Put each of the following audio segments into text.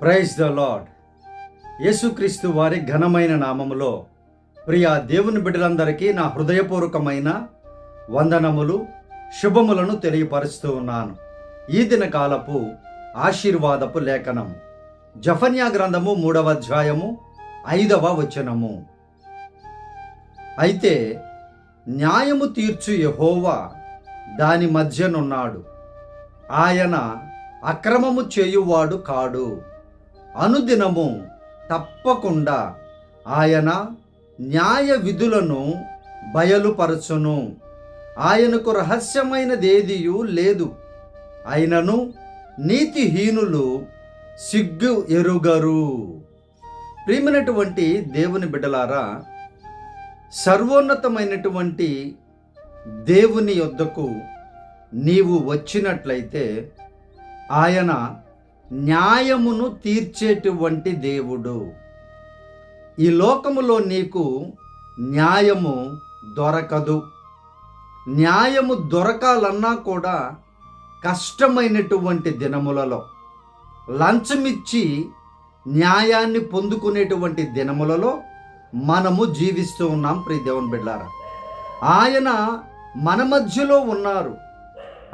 Praise the lord యేసుక్రీస్తు వారి ఘనమైన నామములో ప్రియ దేవుని బిడ్డలందరికీ నా హృదయపూర్వకమైన వందనములు శుభములను తెలియపరుస్తూ ఉన్నాను. ఈ దిన కాలపు ఆశీర్వాదపు లేఖనము జఫన్యా గ్రంథము మూడవ అధ్యాయము ఐదవ వచనము. అయితే న్యాయము తీర్చు యహోవా దాని మధ్యనున్నాడు. ఆయన అక్రమము చేయువాడు కాడు. అనుదినము తప్పకుండా ఆయన న్యాయ విధులను బయలుపరచును. ఆయనకు రహస్యమైనదేదియు లేదు. అయినను నీతిహీనులు సిగ్గు ఎరుగరు. ప్రియమైనటువంటి దేవుని బిడ్డలారా సర్వోన్నతమైనటువంటి దేవుని యొద్దకు నీవు వచ్చినట్లయితే ఆయన న్యాయమును తీర్చేటువంటి దేవుడు. ఈ లోకములో నీకు న్యాయము దొరకదు. న్యాయము దొరకాలన్నా కూడా కష్టమైనటువంటి దినములలో లంచమిచ్చి న్యాయాన్ని పొందుకునేటువంటి దినములలో మనము జీవిస్తూ ఉన్నాం ప్రియ దేవుని బిడ్డారా ఆయన మన మధ్యలో ఉన్నారు.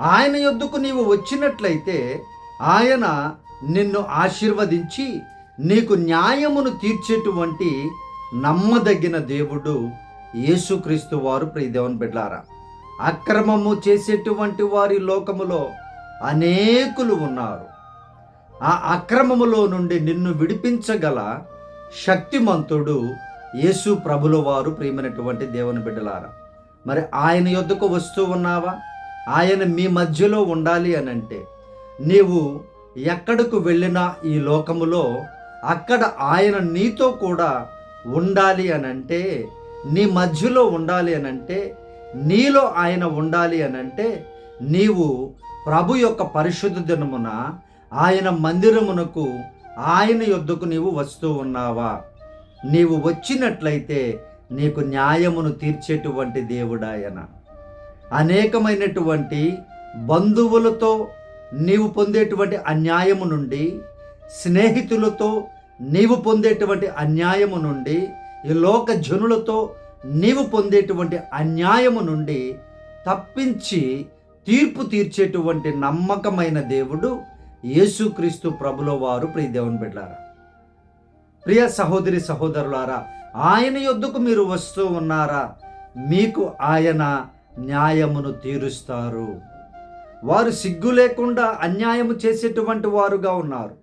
ఆయన యొద్దకు నీవు వచ్చినట్లయితే ఆయన నిన్ను ఆశీర్వదించి నీకు న్యాయమును తీర్చేటువంటి నమ్మదగిన దేవుడు యేసుక్రీస్తు వారు ప్రియదేవన్ బిడ్లారా. అక్రమము చేసేటువంటి వారి లోకములో అనేకులు ఉన్నారు. ఆ అక్రమములో నుండి నిన్ను విడిపించగల శక్తిమంతుడు యేసు ప్రభుల వారు ప్రియమైనటువంటి దేవుని బిడ్డలారా. మరి ఆయన యొద్దకు వస్తూ ఉన్నావా? ఆయన మీ మధ్యలో ఉండాలి అని అంటే నీవు ఎక్కడకు వెళ్ళినా ఈ లోకములో అక్కడ ఆయన నీతో కూడా ఉండాలి అని అంటే నీ మధ్యలో ఉండాలి అని అంటే నీలో ఆయన ఉండాలి అని అంటే నీవు ప్రభు యొక్క పరిశుద్ధ దినమున ఆయన మందిరమునకు ఆయన యొద్దకు నీవు వస్తూ ఉన్నావా? నీవు వచ్చినట్లయితే నీకు న్యాయమును తీర్చేటువంటి దేవుడాయన. అనేకమైనటువంటి బంధువులతో నీవు పొందేటువంటి అన్యాయము నుండి స్నేహితులతో నీవు పొందేటువంటి అన్యాయము నుండి ఈ లోక జనులతో నీవు పొందేటువంటి అన్యాయము నుండి తప్పించి తీర్పు తీర్చేటువంటి నమ్మకమైన దేవుడు యేసుక్రీస్తు ప్రభుల వారు. ప్రియ దేవుని బిడ్డారా ప్రియ సహోదరి సహోదరులారా ఆయన యొద్దకు మీరు వస్తూ ఉన్నారా? మీకు ఆయన న్యాయమును తీరుస్తారు. వారు సిగ్గు లేకుండా అన్యాయము చేసేటువంటి వారుగా ఉన్నారు.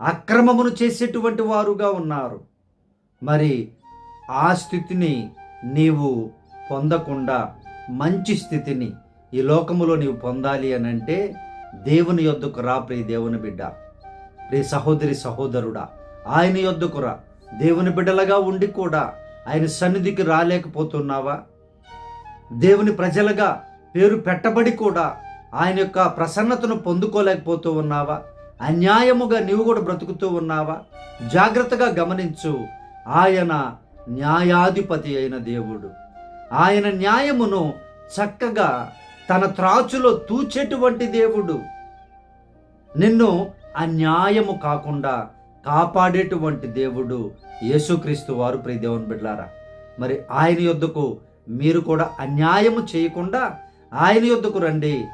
అక్రమమును చేసేటువంటి వారుగా ఉన్నారు. మరి ఆ స్థితిని నీవు పొందకుండా మంచి స్థితిని ఈ లోకములో నీవు పొందాలి అని అంటే దేవుని యొద్దకు రా ప్రియ దేవుని బిడ్డ. ప్రియ సహోదరి సహోదరుడా ఆయన యొద్దకు రా. దేవుని బిడ్డలుగా ఉండి కూడా ఆయన సన్నిధికి రాలేకపోతున్నావా? దేవుని ప్రజలుగా పేరు పెట్టబడి కూడా ఆయన యొక్క ప్రసన్నతను పొందుకోలేకపోతూ ఉన్నావా? అన్యాయముగా నీవు కూడా బ్రతుకుతూ ఉన్నావా? జాగ్రత్తగా గమనించు ఆయన న్యాయాధిపతి అయిన దేవుడు. ఆయన న్యాయమును చక్కగా తన త్రాచులో తూచేటువంటి దేవుడు. నిన్ను అన్యాయము కాకుండా కాపాడేటువంటి దేవుడు యేసుక్రీస్తు వారు ప్రీదేవన్ బిడ్లారా మరి ఆయన యొద్దకు మీరు కూడా అన్యాయము చేయకుండా ఆయన యొద్దకు రండి.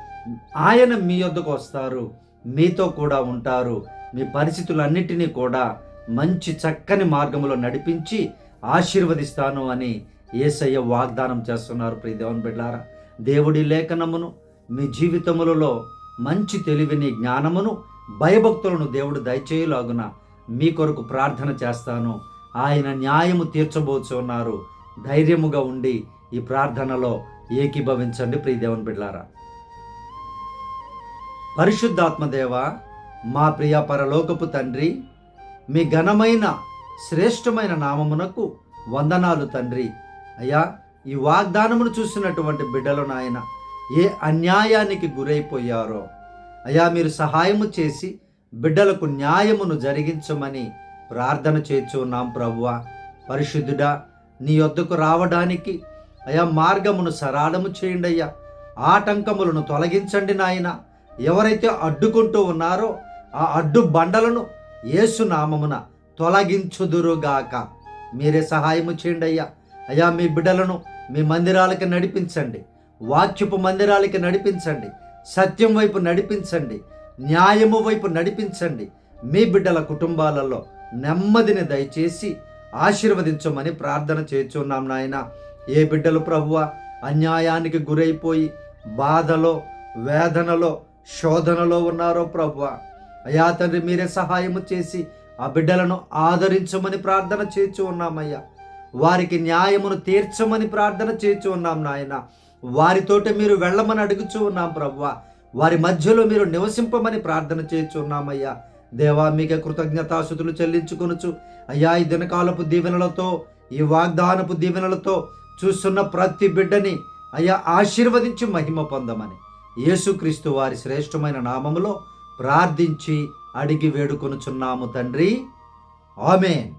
ఆయన మీ యొద్దకు వస్తారు. మీతో కూడా ఉంటారు. మీ పరిస్థితులన్నిటినీ కూడా మంచి చక్కని మార్గంలో నడిపించి ఆశీర్వదిస్తాను అని ఏసయ్య వాగ్దానం చేస్తున్నారు. ప్రియ దేవుని బిడ్డారా దేవుడి లేఖనమును మీ జీవితములలో మంచి తెలివిని జ్ఞానమును భయభక్తులను దేవుడు దయచేయలాగున మీ కొరకు ప్రార్థన చేస్తాను. ఆయన న్యాయము తీర్చబోచున్నారు. ధైర్యముగా ఉండి ఈ ప్రార్థనలో ఏకీభవించండి. ప్రియదేవన్ బిడ్లారా పరిశుద్ధాత్మదేవ మా ప్రియ పరలోకపు తండ్రి మీ ఘనమైన శ్రేష్టమైన నామమునకు వందనాలు తండ్రి. అయ్యా ఈ వాగ్దానమును చూసినటువంటి బిడ్డలు నాయన ఏ అన్యాయానికి గురైపోయారో. అయ్యా మీరు సహాయము చేసి బిడ్డలకు న్యాయమును జరిగించమని ప్రార్థన చేస్తున్నాం ప్రభువ. పరిశుద్ధుడా నీ వద్దకు రావడానికి అయా మార్గమును సరాళము చేయండి అయ్యా. ఆటంకములను తొలగించండి నాయన. ఎవరైతే అడ్డుకుంటూ ఉన్నారో ఆ అడ్డు బండలను ఏసునామమున తొలగించుదురుగాక. మీరే సహాయము చేయండి అయ్యా. అయ్యా మీ బిడ్డలను మీ మందిరాలకి నడిపించండి. వాక్యపు మందిరాలకి నడిపించండి. సత్యం వైపు నడిపించండి. న్యాయము వైపు నడిపించండి. మీ బిడ్డల కుటుంబాలలో నెమ్మదిని దయచేసి ఆశీర్వదించమని ప్రార్థన చేస్తున్నాం నాయన. ఏ బిడ్డలు ప్రభువ అన్యాయానికి గురైపోయి బాధలో వేదనలో శోధనలో ఉన్నారో ప్రభు అయ్యా తండ్రి మీరే సహాయము చేసి ఆ బిడ్డలను ఆదరించమని ప్రార్థన చేస్తూ ఉన్నామయ్యా వారికి న్యాయమును తీర్చమని ప్రార్థన చేస్తూ ఉన్నాం నాయన. వారితోటి మీరు వెళ్ళమని అడుగుచూ ఉన్నాం ప్రభు వారి మధ్యలో మీరు నివసింపమని ప్రార్థన చేస్తూ ఉన్నామయ్యా దేవా మీకే కృతజ్ఞతాశుతులు చెల్లించుకొనుచు. అయ్యా ఈ దినకాలపు దీవెనలతో ఈ వాగ్దానపు దీవెనలతో చూస్తున్న ప్రతి బిడ్డని అయ్యా ఆశీర్వదించి మహిమ పొందమని. యేసుక్రీస్తు వారి శ్రేష్టమైన నామములో ప్రార్థించి అడిగి వేడుకొనుచున్నాము తండ్రి. ఆమెన్.